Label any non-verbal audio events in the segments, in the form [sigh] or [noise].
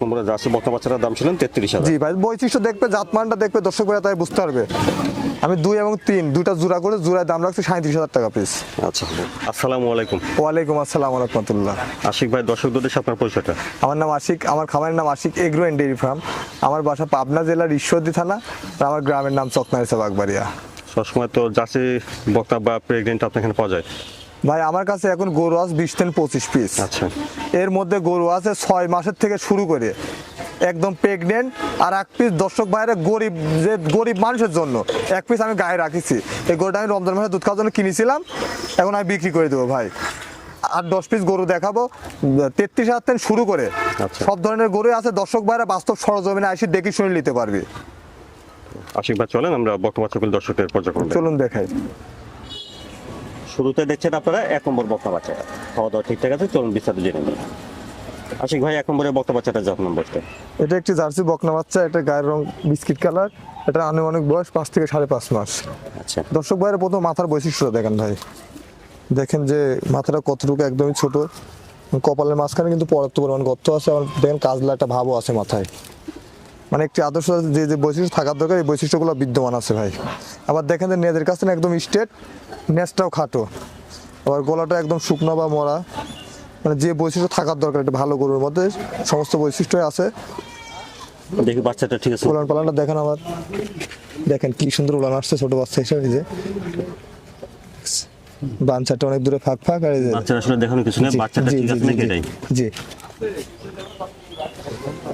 তোমরা জার্সি বক্তা বাচ্চাটার দাম ছিলেন তেত্রিশ হাজার। জি ভাই বৈশিষ্ট্য দেখবে জাতমানটা দেখবে তাই বুঝতে পারবে। আমি দুই এবং তিন জোড়া করে জোড়ায় দাম রাখছি সাঁত্রিশ হাজার টাকা পিস আচ্ছা আসসালামু আলাইকুম। ওয়ালাইকুম আসসালাম রহমতুল্লাহ। আশিক ভাই দর্শকদের দেশে আপনার পরিচয়টা? আমার নাম আশিক আমার খামারের নাম Ashiq agro and dairy farm. আমার বাসা পাবনা জেলার ঈশ্বরদী থানা আর আমার গ্রামের নাম চকনারিসা বাগবাড়িয়া। সবসময় তো জার্সি বক্তা বা প্রেগনেন্ট আপনার এখানে পাওয়া যায়। ভাই আমার কাছে এখন গরু আছে বিশ থেকে পঁচিশ পিস আচ্ছা। এর মধ্যে গরু আছে ছয় মাসের থেকে শুরু করে। একদম প্রেগনেন্ট আর এক পিস দর্শক বাইরে গরিব যে গরিব মানুষের জন্য এক পিস আমি গায়ে রাখিছি। এই গরুটা আমি রমজান মাসে দুধ খাওয়ার জন্য কিনেছিলাম এখন আমি বিক্রি করে দেবো ভাই। আর দশ পিস গরু দেখাবো তেত্রিশ হাজার থেকে শুরু করে। আচ্ছা। সব ধরনের গরু আছে দর্শক বাইরে বাস্তব সরজমিনে আসি দেখি শুনে নিতে পারবি। আশিক ভাই চলেন আমরা বক্তা বাচ্চাগুলো দর্শকদের পর্যবেক্ষণ চলুন দেখাই। শুরুতে দেখছেন আপনারা এক নম্বর বক্তা বাচ্চা খাওয়া দাওয়া ঠিকঠাক আছে চলুন বিস্তারিত জেনে নিন আশিক ভাই এক নম্বরে বক্তা বাচ্চাটা যত্ন নম্বরটা এটা একটি জার্সি বকনা বাচ্চা এটা গায়ের রং বিস্কিট কালার এটা আনুমানিক বয়স পাঁচ থেকে সাড়ে পাঁচ মাস। আচ্ছা। দর্শক ভাইয়ের প্রথম মাথার বৈশিষ্ট্য দেখেন ভাই। দেখেন যে মাথাটা কতটুকু একদমই ছোট কপালের মাঝখানে কিন্তু পর্যাপ্ত পরিমাণ গর্ত আছে আর দেখেন কাজলা একটা ভাবও আছে মাথায়। মানে একটি আদর্শ যে যে বৈশিষ্ট্য থাকার দরকার এই বৈশিষ্ট্যগুলো বিদ্যমান আছে ভাই। আবার দেখেন যে নেদের কাছে একদম স্ট্রেট নেসটাও খাটো। আবার গলাটা একদম শুকনো বা মরা। মানে যে বৈশিষ্ট্য থাকার দরকার একটা ভালো গরুর মধ্যে সমস্ত বৈশিষ্ট্যই আছে। দেখি বাচ্চাটা ঠিক আছে। উলান পালানটা দেখেন আবার দেখেন কি সুন্দর উলান আসছে ছোট বাচ্চা হিসেবে এই যে। বাঞ্চাটা অনেক দূরে ফাঁক ফাঁক আর এই যে বাচ্চার আসলে দেখানো কিছু জি, বাচ্চাটা ঠিক আছে নাকি জি।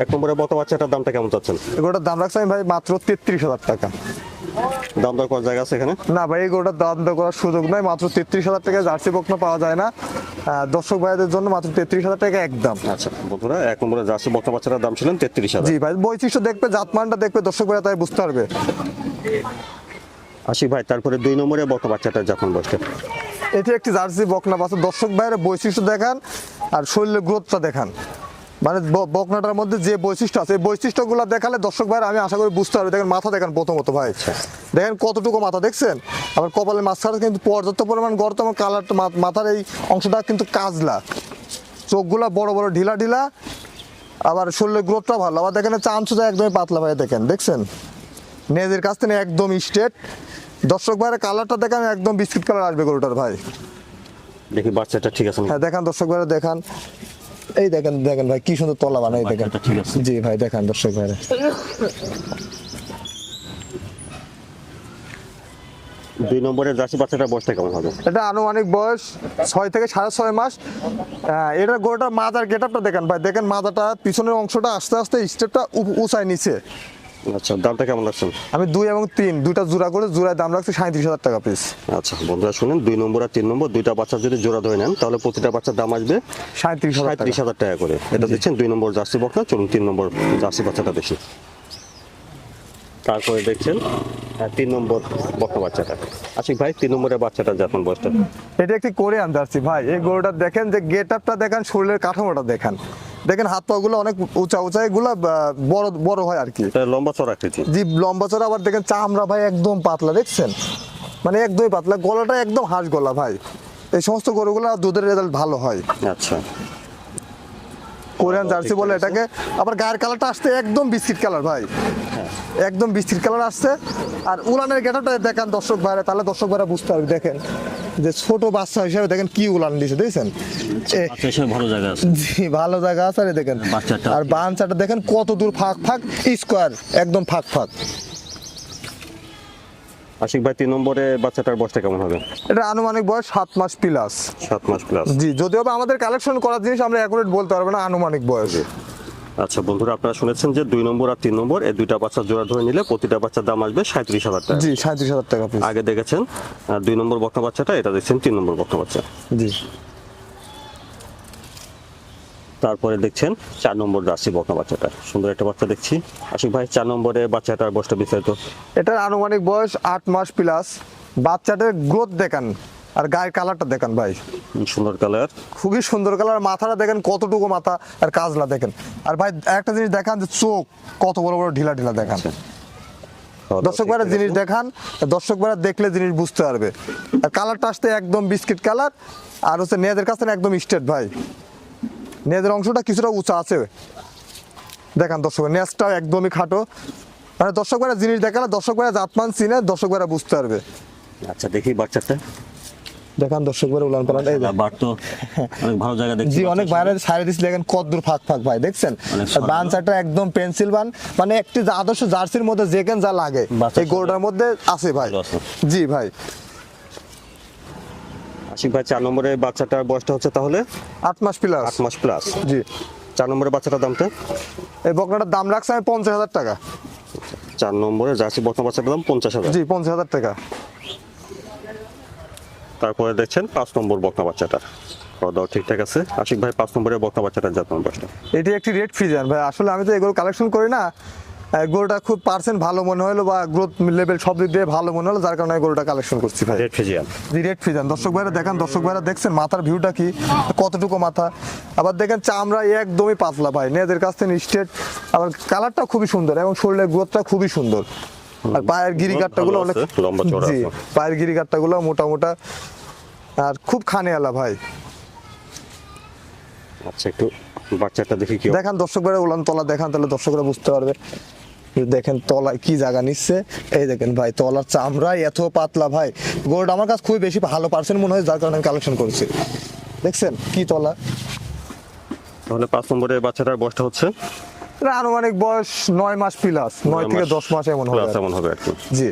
এক নম্বরে বক্তা বাচ্চাটার দামটা কেমন চাচ্ছেন? এগুলোটার দাম রাখছি আমি ভাই মাত্র তেত্রিশ হাজার টাকা। দাম দর করার জায়গা আছে এখানে? না ভাই এগুলোটার দাম দর করার সুযোগ নাই মাত্র তেত্রিশ হাজার টাকা জার্সি বকনা পাওয়া যায় না। দর্শক ভাইদের জন্য মাত্র তেত্রিশ হাজার টাকা একদম। আচ্ছা বন্ধুরা এক নম্বরে জার্সি বক্তা বাচ্চাটার দাম ছিলেন তেত্রিশ হাজার। জি ভাই বৈশিষ্ট্য দেখবে জাতমানটা দেখবে দর্শক ভাইরা তাই বুঝতে পারবে। আশিক ভাই তারপরে দুই নম্বরে বক্তা বাচ্চাটা যখন বসতে এটি একটি জার্সি বকনা বাচ্চা। দর্শক ভাইয়ের বৈশিষ্ট্য দেখান আর শরীরের গ্রোথটা দেখান। মানে বকনাটার মধ্যে যে বৈশিষ্ট্য আছে এই বৈশিষ্ট্যগুলো দেখালে দর্শক ভাইয়ের আমি আশা করি বুঝতে পারবে। দেখেন মাথা দেখেন প্রথমত ভাই। দেখেন কতটুকু মাথা দেখছেন? আবার কপালের মাঝখানে কিন্তু পর্যাপ্ত পরিমাণ গর্ত এবং কালার মাথার এই অংশটা কিন্তু কাজলা। চোখগুলা বড় বড় ঢিলা ঢিলা আবার শরীরের গ্রোথটা ভালো। আবার দেখেন চামচুটা একদমই পাতলা ভাই দেখেন দেখছেন? নেজের কাছ থেকে একদম স্ট্রেট দর্শক ভাইয়ের কালারটা দেখেন একদম বিস্কিট কালার আসবে গরুটার ভাই। দেখি বাচ্চাটা ঠিক আছে হ্যাঁ দেখান দর্শক ভাইরা দেখান। এই দেখেন দেখেন ভাই কি সুন্দর তলা বানাই দেখেন। বাচ্চাটা। জি ভাই দেখেন দর্শক ভাই দুই নম্বরে জার্সি বাচ্চাটার বয়সটা কেমন হবে? এটা আনুমানিক বয়স ছয় থেকে সাড়ে ছয় মাস। আহ, এটার গরুটার মাজার গেট আপটা দেখেন ভাই। দেখেন মাজাটা পিছনের অংশটা আস্তে আস্তে স্টেপটা উঁচায় নিচে আচ্ছা দামটা কেমন রাখছেন? আমি দুই এবং তিন দুইটা জোড়া করে জোড়ায় দাম রাখছি সাঁত্রিশ হাজার টাকা পিস আচ্ছা বন্ধুরা শুনেন দুই নম্বর আর তিন নম্বর দুইটা বাচ্চা যদি জোড়া ধরে নেন তাহলে প্রতিটা বাচ্চার দাম আসবে সাঁত্রিশ সাঁত্রিশ হাজার টাকা করে। এটা দিচ্ছেন দুই নম্বর জার্সি বকনা চলুন তিন নম্বর জার্সি বাচ্চাটা দেখি। তারপরে দেখছেন আহ, তিন নম্বর বকনা বাচ্চাটা। আশিক ভাই তিন নম্বরের বাচ্চাটা যখন বয়সটা এটা একটি কোরিয়ান জার্সি ভাই। এই গরুটা দেখেন যে গেট আপটা দেখেন শরীরের কাঠামোটা দেখেন। দেখেন হাত পা গুলো অনেক উঁচা উঁচা এগুলো বড় বড় হয় আর কি। লম্বা চড়া আকৃতি। জি লম্বা চড়া আবার দেখেন চামড়া ভাই একদম পাতলা দেখছেন? মানে একদমই পাতলা গলাটা একদম হাঁস গলা ভাই। এই সমস্ত গরুগুলো দুধের রেজাল্ট ভালো হয়। আচ্ছা। কোরিয়ান জার্সি বলে এটাকে। আবার গায়ের কালারটা আসতে একদম বিস্কিট কালার ভাই। একদম বিস্কিট কালার আসছে। আর উলানের গেটাটা দেখান দর্শক ভাইরা তাহলে দর্শক ভাইরা বুঝতে পারবে দেখেন। যে ছোট বাচ্চা হিসেবে দেখেন কি উলান দিয়েছে দেখছেন? আচ্ছা ভালো জায়গা আছে। জি ভালো জায়গা আছে আরে দেখেন। বাচ্চাটা। আর বাচ্চাটা দেখেন কত দূর ফাঁক ফাঁক স্কোয়ার একদম ফাঁক ফাঁক। আশিক ভাই তিন নম্বরে বাচ্চাটার বয়সটা কেমন হবে? এটা আনুমানিক বয়স সাত মাস প্লাস সাত মাস প্লাস জি যদিও আমাদের কালেকশন করার জিনিস আমরা অ্যাকুরেট বলতে পারব না আনুমানিক বয়স। আচ্ছা বন্ধুরা আপনারা শুনেছেন যে দুই নম্বর আর তিন নম্বর এই দুইটা বাচ্চা জোড়া ধরে নিলে প্রতিটা বাচ্চার দাম আসবে সাঁত্রিশ হাজার টাকা। জি সাঁত্রিশ হাজার টাকা আগে দেখেছেন দুই নম্বর বকনা বাচ্চাটা এটা দেখছেন তিন নম্বর বকনা বাচ্চা। জি। তারপরে দেখছেন চার নম্বর জার্সি বকনা বাচ্চাটা। সুন্দর একটা বাচ্চা দেখছি। আশিক ভাই চার নম্বরে বাচ্চাটার বয়সটা বিস্তারিত। এটার আনুমানিক বয়স আট মাস প্লাস বাচ্চাটার গ্রোথ দেখান। আর গায়ের কালারটা দেখান ভাই। সুন্দর কালার। খুবই সুন্দর কালার মাথাটা দেখেন কতটুকু মাথা আর কাজলা দেখেন। আর ভাই একটা জিনিস দেখান যে চোখ কত বড় বড় ঢিলা ঢিলা দেখান। দর্শক ভাইরা জিনিস দেখান। দর্শক ভাইরা দেখলে জিনিস বুঝতে পারবে। আর কালারটা আসতে একদম বিস্কিট কালার আর হচ্ছে নেদের কাছে একদম স্ট্রেট ভাই। নেদের অংশটা কিছুটা উঁচা আছে। দেখান দর্শক নেসটাও একদমই খাটো। মানে দর্শক ভাইরা জিনিস দেখালে দর্শক ভাইরা জাতমান চিনে দর্শক ভাইরা বুঝতে পারবে। আচ্ছা দেখি বাচ্চাটা। দেখান দর্শক ভাইরা উলান পালান। এই বার তো অনেক ভালো জায়গা দেখছি জি অনেক বাইরের সাইড দিচ্ছে দেখেন কত দূর ফাঁক ফাঁক ভাই দেখছেন। বান চারটা একদম পেন্সিল বান মানে একটি আদর্শ জার্সির মধ্যে যেখান যা লাগে এই গরুটার মধ্যে আছে ভাই। জি ভাই। আশিক ভাই চার নম্বরের বাচ্চাটার বয়সটা হচ্ছে তাহলে? আট মাস প্লাস আট মাস প্লাস জি। চার নম্বরের বাচ্চাটার দামটা? এই বকনাটার দাম রাখছে আমি পঞ্চাশ হাজার টাকা। চার নম্বরে জার্সি বর্তমান বাচ্চাটার দাম পঞ্চাশ হাজার। জি পঞ্চাশ হাজার টাকা। তারপরে দেখছেন পাঁচ নম্বর বকনা বাচ্চাটার খাওয়া দাওয়া ঠিকঠাক আছে? আশিক ভাই পাঁচ নম্বরের বকনা বাচ্চাটার জাতমান বয়সটা এটি একটি রেড ভাই আসলে আমি তো এগুলো কালেকশন করি না। গরুটা খুব পার্সেন্ট ভালো মনে হলো বা গ্রোথ লেভেল সব দিক দিয়ে ভালো মনে হলো যার কারণে গরুটা কালেকশন করছি ভাই। রেড ফিজিয়ান জি রেড ফিজান দর্শক ভাইরা দেখেন দর্শক ভাইরা দেখছেন মাথার ভিউটা কি কতটুকু মাথা। আবার দেখেন চামড়া একদমই পাতলা ভাই নেদের কাছ থেকে আবার কালারটা খুবই সুন্দর এবং শরীরের গ্রোথটা খুবই সুন্দর। আর পায়ের গিরিকাটটা গুলো অনেক জি। পায়ের গিরিকাটটা গুলো মোটা মোটা আর খুব খানেওয়ালা ভাই। আচ্ছা একটু বাচ্চাটা দেখি কি দেখান দর্শক ভাইরা উলান তলা দেখান তাহলে দর্শকরা বুঝতে পারবে। দেখেন তলায় কি জায়গা নিচ্ছে। এই দেখেন ভাই তলার চামড়াই এত পাতলা ভাই। গোল্ড আমার কাছে খুবই বেশি ভালো পার্সেন্ট মনে হয় যার কারণে আমি কালেকশন করেছি। দেখছেন কি তলা? তাহলে পাঁচ নম্বরের বাচ্চাটার বয়সটা হচ্ছে? আনুমানিক বয়স নয় মাস প্লাস নয় থেকে দশ মাস এমন হবে এমন হবে আর কি। জি।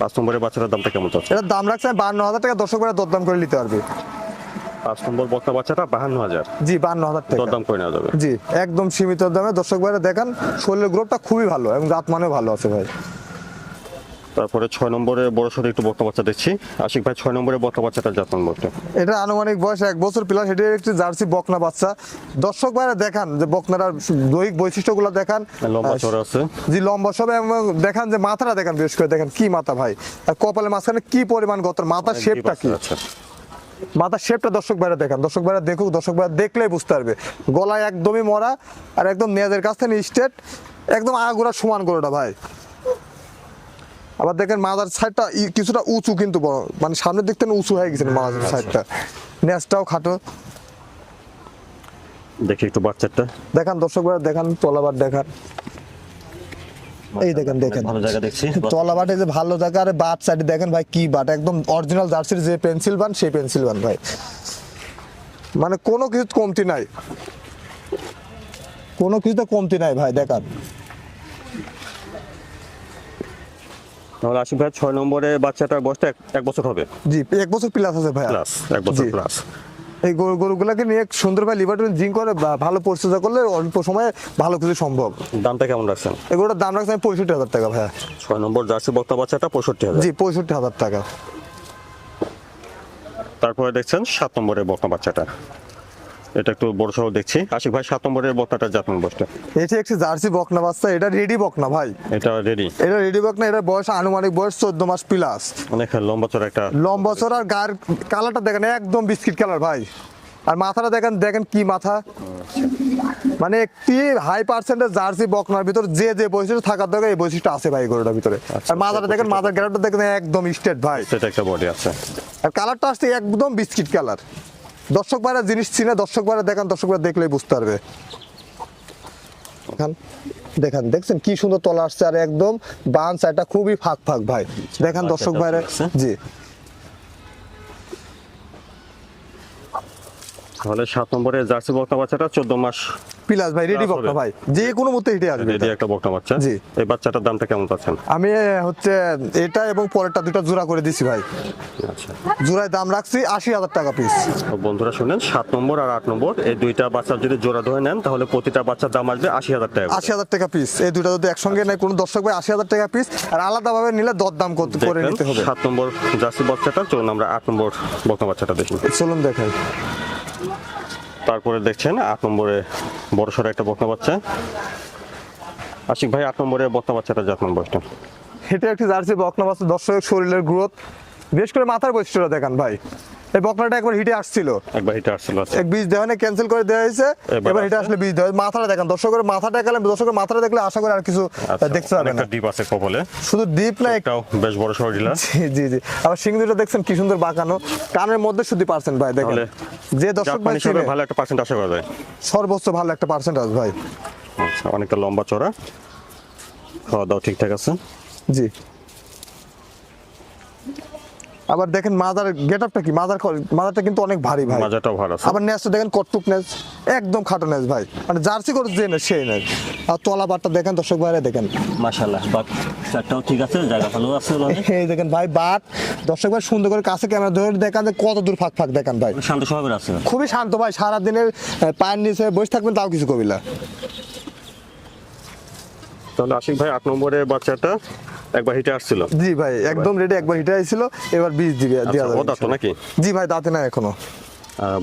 পাঁচ নম্বরের বাচ্চাটার দামটা কেমন চাচ্ছে এটার দাম রাখছে বান্ন হাজার টাকা দর্শক করে দরদাম করে নিতে পারবে। পাঁচ নম্বর বক্তা বাচ্চাটা বাহান্ন হাজার। জি বান্ন হাজার টাকা। দরদাম করে নেওয়া যাবে। জি একদম সীমিত দামে। দর্শক ভাইরা দেখান শরীরের গ্রোথটা খুবই ভালো এবং দাঁত মানে ভালো আছে ভাই। তারপরে ছয় নম্বরে বড় সড়ো একটু বকনা বাচ্চা দেখছি। আশিক ভাই ছয় নম্বরে বকনা বাচ্চাটার জাতমান বয়সটা এটা আনুমানিক বয়স এক বছর প্লাস এটি একটি জার্সি বকনা বাচ্চা। দর্শক ভাইরা দেখান যে বকনার দৈহিক বৈশিষ্ট্যগুলো দেখান। লম্বা আর চড়া আছে। জি লম্বা সব এবং দেখান যে মাথাটা দেখান বিশেষ করে দেখেন কি মাথা ভাই। আর কপালের মাঝখানে কি পরিমাণ গতর মাথার শেপটা কি? আচ্ছা। মাথার শেপটা দর্শক ভাইরা দেখান। দর্শক ভাইরা দেখুক দর্শক ভাইরা দেখলেই বুঝতে পারবে। গলায় একদমই মরা আর একদম নেজের কাছ থেকে স্টেট একদম আগুরা সমান গরুটা ভাই। আবার দেখেন মাথার সাইডটা কিছুটা উঁচু কিন্তু বড়। মানে সামনের দিক থেকে উঁচু হয়ে গেছে মাথার সাইডটা নেজটাও খাটো। দেখি একটু বাচ্চাটা দেখান দর্শক ভাইরা দেখান তলাবার দেখান। এই দেখেন দেখেন। ভালো জায়গা দেখছি। তলাবাটে যে ভালো জায়গা আরে বাট সাইডে দেখেন ভাই কি বাট। একদম অরিজিনাল জার্সির যে পেন্সিল বান সেই পেন্সিল বান ভাই। মানে কোনো কিছু কমতি নাই। কোনো কিছুতে কমতি নাই ভাই দেখান। তাহলে আশিক ভাই ছয় নম্বরে বাচ্চাটার বয়সটা এক- বছর হবে। জি এক বছর প্লাস আছে ভাই প্লাস এক বছর। প্লাস এই গরু গরুগুলাকে নিয়ে সুন্দরভাবে লিভারটন জিং করে ভালো পরিচর্যা করলে অল্প সময়ে ভালো কিছু সম্ভব। দামটা কেমন রাখছেন? এগুলোর দাম রাখছে আমি পঁয়ষট্টি হাজার টাকা ভাইয়া। ছয় নম্বর জার্সি বক্তা বাচ্চাটা পঁয়ষট্টি হাজার। জি পঁয়ষট্টি হাজার টাকা। তারপরে দেখছেন সাত নম্বরের বকনা বাচ্চাটা। এটা একটু বড় সড়ো দেখছি। আশিক ভাই সাত নম্বরের বকনাটার জাতমান বয়সটা এটি একটি জার্সি বকনা বাচ্চা এটা রেডি বকনা ভাই। এটা রেডি এটা রেডি বকনা এটার বয়স আনুমানিক বয়স চোদ্দ মাস প্লাস অনেক লম্বা চড়া একটা লম্বা চড় আর গায়ের কালারটা দেখেন একদম বিস্কিট কালার ভাই। আর মাথাটা দেখেন দেখেন কি মাথা। মানে একটি হাই পার্সেন্টের জার্সি বকনার ভিতর যে যে বৈশিষ্ট্য থাকার দরকার এই বৈশিষ্ট্য আছে ভাই গরুটার ভিতরে। আচ্ছা, আর মাথাটা দেখেন মাথার গ্যারাটা দেখেন একদম স্টেট ভাই। সেটা একটা বডি আছে। আর কালারটা আসছে একদম বিস্কিট কালার দর্শক ভাইরা জিনিস চিনে দর্শক ভাইরা দেখান দর্শক ভাইরা দেখলেই বুঝতে পারবে। দেখান দেখান দেখছেন কি সুন্দর তলা আসছে আর একদম বান সাইডটা খুবই ফাঁক ফাঁক ভাই। দেখান দর্শক ভাইরা জি। তাহলে সাত নম্বরে জার্সি বকনা বাচ্চাটা চোদ্দ মাস পিলাস ভাই রেডি বকনা ভাই। যে কোনো মতে হেঁটে আসবে রেডি। একটা বকনা বাচ্চা। জি। এই বাচ্চাটার দামটা কেমন পাচ্ছেন? আমি হচ্ছে এটা এবং পরেরটা দুটো জোড়া করে দিছি ভাই। আচ্ছা। জোড়ায় দাম রাখছি আশি হাজার টাকা পিস বন্ধুরা শুনেন সাত নম্বর আর আট নম্বর এই দুইটা বাচ্চা যদি জোড়া ধরে নেন তাহলে প্রতিটা বাচ্চার দাম আসবে আশি হাজার টাকা। আশি হাজার টাকা পিস এই দুটো যদি একসঙ্গে নেয় কোনো দর্শক ভাই আশি হাজার টাকা পিস আর আলাদাভাবে নিলে দরদাম করতে করে নিতে হবে। সাত নম্বর জার্সি বাচ্চাটা চলুন আমরা আট নম্বর বকনা বাচ্চাটা দেখি। চলুন দেখাই। তারপরে দেখছেন আট নম্বরে বড় সড়ো একটা বকনা বাচ্চা। আশিক ভাই, আট নম্বরে বকনা বাচ্চাটা জাতমান বয়সটা? এটা একটি জার্সি বকনা বাচ্চা দর্শকের শরীরের গ্রোথ। বিশেষ করে মাথার বৈশিষ্ট্যটা দেখান ভাই। এই বকনাটা একবার হিটে আসছিল। একবার হিটে আসছিল আছে এক বীজ দেওয়া ক্যান্সেল করে দেওয়া হয়েছে। এবার হিটে আসলে বীজ দেওয়া। মাথাটা দেখান দর্শকের মাথাটা গেলে দর্শকের মাথাটা দেখলে আশা করি আর কিছু আচ্ছা, দেখতে পাবে না। ডিপ আছে কপালে। শুধু ডিপ না এক- একটাও বেশ বড় সড়ো ডিলা জি জি আবার সিং দুটো দেখছেন কি সুন্দর বাঁকানো। কানের মধ্যে শুধু পার্সেন্ট ভাই দেখেন। যে দর্শক ভাই ভালো একটা পার্সেন্ট আশা করা যায়। সর্বোচ্চ ভালো একটা পার্সেন্ট আছে ভাই। আচ্ছা অনেকটা লম্বা চড়া। খাওয়া দাওয়া ঠিকঠাক আছে। জি। আবার দেখেন মাদার গেট আপটা কি মাদার মাদারটা কিন্তু অনেক ভারী ভাই। মাজাটাও ভালো আছে। আবার নেসটা দেখেন কটটুক নেস একদম খাটো নেস ভাই। মানে জার্সি করে যে নেস সেই নেস আর তলা বাটটা দেখেন দর্শক ভাইরা দেখেন। মাশাআল্লাহ বাট চারটাও ঠিক আছে জায়গা ভালো আছে [laughs] এই দেখেন ভাই বাট দর্শক ভাই সুন্দর করে কাছে ক্যামেরা ধরে দেখান যে কত দূর ফাঁক ফাঁক দেখেন ভাই। শান্ত স্বভাবের আছে। খুবই শান্ত ভাই সারা দিনের পায়ের নিচে বসে থাকবেন তাও কিছু কবিলা। তাহলে আশিক ভাই আট নম্বরে বাচ্চাটা একবার হিটে আসছিল। জি ভাই একদম রেডি একবার হিটে আইছিল এবার বীজ দিবে দেওয়া আচ্ছা, ও দাঁত নাকি? জি ভাই দাঁতে না এখনও।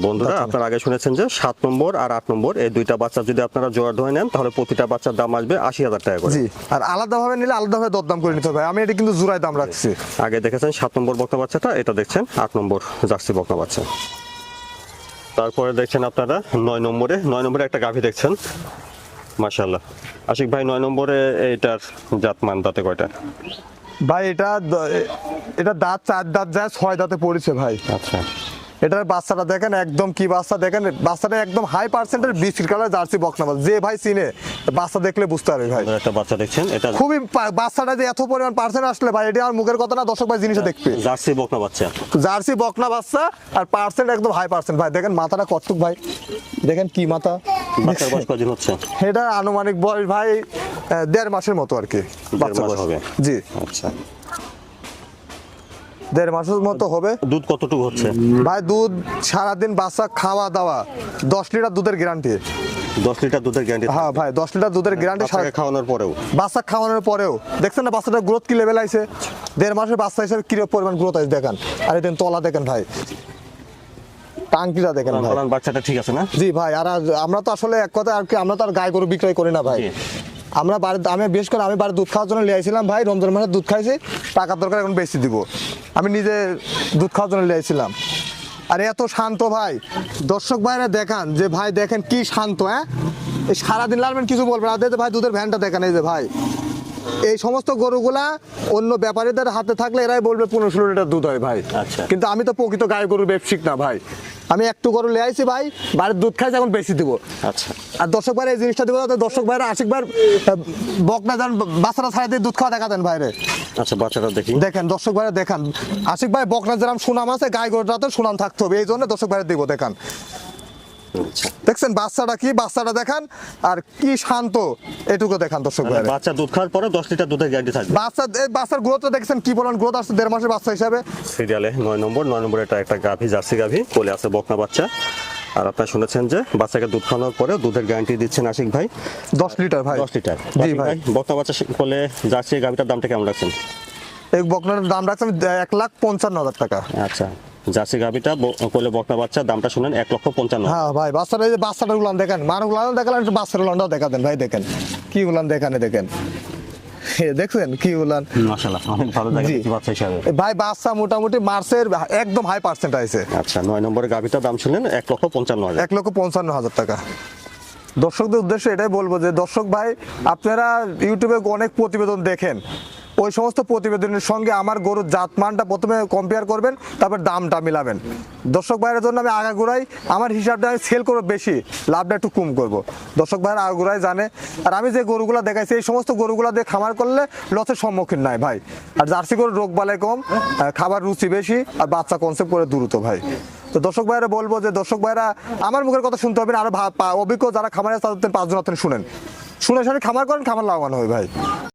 বন্ধুরা আপনারা আগে শুনেছেন যে সাত নম্বর আর আট নম্বর এই দুইটা বাচ্চা যদি আপনারা জোয়ার ধরে নেন তাহলে প্রতিটা বাচ্চার দাম আসবে আশি হাজার টাকা করে। জি আর আলাদা ভাবে নিলে আলাদা ভাবে দরদাম করে নিতে হবে। আমি এটা কিন্তু জোড়ায় দাম রাখছি। আগে দেখেছেন সাত নম্বর বকনা বাচ্চাটা এটা দেখছেন আট নম্বর জার্সি বকনা বাচ্চা। তারপরে দেখছেন আপনারা নয় নম্বরে নয় নম্বরে একটা গাভী দেখছেন। মাশাল্লাহ আশিক ভাই নয় নম্বরে এইটার জাতমান দাঁতে কয়টা? ভাই এটা এটা দাঁত চার দাঁত যায় ছয় দাঁতে পড়েছে ভাই। আচ্ছা। এটার বাচ্চাটা দেখেন একদম কি বাচ্চা দেখেন বাচ্চাটা একদম হাই পার্সেন্টের biscuit colour jersey box number যে ভাই চিনে বাচ্চা দেখলে বুঝতে পারবে ভাই। একটা বাচ্চা দেখছেন এটা খুবই বাচ্চাটা যে এত পরিমাণ পার্সেন্ট আসলে ভাই এটা আমার মুখের কথা না দর্শক ভাই জিনিসটা দেখবে। জার্সি বকনা বাচ্চা। জার্সি বকনা বাচ্চা আর পার্সেন্ট একদম হাই পার্সেন্ট ভাই দেখেন মাথাটা কটুক ভাই। দেখেন কি মাথা। বাচ্চার বয়স কদিন হচ্ছে? এটা আনুমানিক বয়স ভাই দেড় মাসের মতো আর কি বাচ্চা বয়স। হবে। জি। আচ্ছা। দেড় মাসের মতো হবে। দুধ কতটুকু হচ্ছে? ভাই দুধ সারাদিন বাচ্চা খাওয়া দাওয়া দশ লিটার দুধের গ্যারান্টি। দশ লিটার দুধের গ্যারান্টি হ্যাঁ ভাই দশ লিটার দুধের গ্যারান্টি বাচ্চাকে খাওয়ানোর পরেও? বাচ্চা খাওয়ানোর পরেও। দেখছেন না বাচ্চাটার গ্রোথ কি লেভেল আছে দেড় মাসের বাচ্চা হিসেবে কি পরিমাণ গ্রোথ আছে দেখেন। আর এটা তলা দেখেন ভাই। টাঙ্কিটা দেখেন বাচ্চাটা ঠিক আছে না? জি ভাই আর আমরা তো আসলে এক কথা আর কি আমরা তো আর গায়ে গরু বিক্রয় করি না ভাই। আমরা বাড়িতে আমি বিশেষ করে আমি বাড়ির দুধ খাওয়ার জন্য লিয়ে আইছিলাম ভাই রমজান মাসে দুধ খাইছি টাকার দরকার এখন বেশি দিব। আমি নিজে দুধ খাওয়ার জন্য লিয়ে আইছিলাম। আর এত শান্ত ভাই দর্শক ভাইরা দেখান যে ভাই দেখেন কি শান্ত হ্যাঁ? এই সারাদিন লালবেন কিছু বলবেন আর ভাই দুধের ভ্যানটা দেখেন এই যে ভাই। এই সমস্ত গরুগুলা অন্য ব্যাপারীদের হাতে থাকলে এরাই বলবে পনেরো ষোলো লিটার দুধ হয় ভাই। আচ্ছা। কিন্তু আমি তো প্রকৃত গায়ে গরু ব্যবসিক না ভাই। আমি একটু করে লে আইছি ভাই বাড়ির দুধ খাইছি এখন বেশি দিব। আচ্ছা। আর দর্শক ভাই এই জিনিসটা দিব তো দর্শক ভাইরা আশিক ভাই বকনা যান বাচ্চারা ছাড়া দিয়ে দুধ খাওয়া দেখা দেন ভাইরে। আচ্ছা বাচ্চারা দেখি। দেখেন দর্শক ভাইরা দেখান। আশিক ভাই বকনা যেরকম সুনাম আছে গায়ে গরুটাতে সুনাম থাকতে হবে এই জন্য দর্শক ভাইরা দিব দেখান। দেখছেন বাচ্চাটা কি? বাচ্চাটা দেখান। আর কি শান্ত এটুকু দেখান দর্শক মানে ভাইরা বাচ্চা দুধ খাওয়ার পরে দশ লিটার দুধের গ্যারান্টি থাকবে। বাচ্চা এই বাচ্চার গ্রোথটা দেখছেন কি বলেন? গ্রোথ আসছে দেড় মাসের বাচ্চা হিসাবে। সিরিয়ালে নয় নম্বর নয় নম্বরে এটা একটা গাভী জার্সি গাভী কোলে আছে বকনা বাচ্চা। আর আপনারা শুনেছেন যে বাচ্চাকে দুধ খাওয়ানোর পরে দুধের গ্যারান্টি দিচ্ছেন আশিক ভাই। দশ লিটার ভাই। দশ লিটার। জি ভাই। বকনা বাচ্চা কোলে জার্সি গাভীটার দামটা কেমন রাখছেন? এই বকনার দাম রাখছেন এক লাখ পঞ্চান্ন হাজার টাকা। আচ্ছা। জার্সি গাভীটা কোলে বকনা বাচ্চা দামটা শুনেন এক লক্ষ পঞ্চান্ন। হ্যাঁ ভাই বাচ্চাটা এই যে বাচ্চাটা উলান দেখেন মার উলান দেখালেন একটু বাচ্চার উলানটাও দেখা দেন ভাই দেখেন। কি উলান দেখানে দেখেন। দেখছেন কি উলান মাশাআল্লাহ অনেক ভালো জায়গা বাচ্চা হিসাবে। ভাই বাচ্চা মোটামুটি মার্চের একদম হাই পার্সেন্ট আছে। আচ্ছা নয় নম্বরে গাভীটার দাম শুনলেন এক লক্ষ পঞ্চান্ন হাজার। এক লক্ষ পঞ্চান্ন হাজার টাকা। দর্শকদের উদ্দেশ্যে এটাই বলব যে দর্শক ভাই আপনারা ইউটিউবে অনেক প্রতিবেদন দেখেন। ওই সমস্ত প্রতিবেদনের সঙ্গে আমার গরুর জাতমানটা প্রথমে কম্পেয়ার করবেন, তারপর দামটা মিলাবেন। দর্শক ভাইয়ের জন্য আমি আগাগোড়াই, আমার হিসাবটা আমি সেল করব বেশি, লাভটা একটু কম করব। দর্শক ভাইয়ের আগাগোড়াই জানে, আর আমি যে গরুগুলো দেখাইছি, এই সমস্ত গরুগুলো দিয়ে খামার করলে লসের সম্মুখীন নাই ভাই। আর জার্সি গরুর রোগ বালাই কম খাবার রুচি বেশি, আর বাচ্চা কনসেপ্ট করে দ্রুত ভাই। তো দর্শক ভাইরা বলব যে, দর্শক ভাইরা আমার মুখের কথা শুনতে হবে না, আরও অভিজ্ঞ যারা খামারে তাদের পাঁচজন আপনি শুনেন। শুনে শুনে খামার করেন, খামার লাভবান হবে ভাই।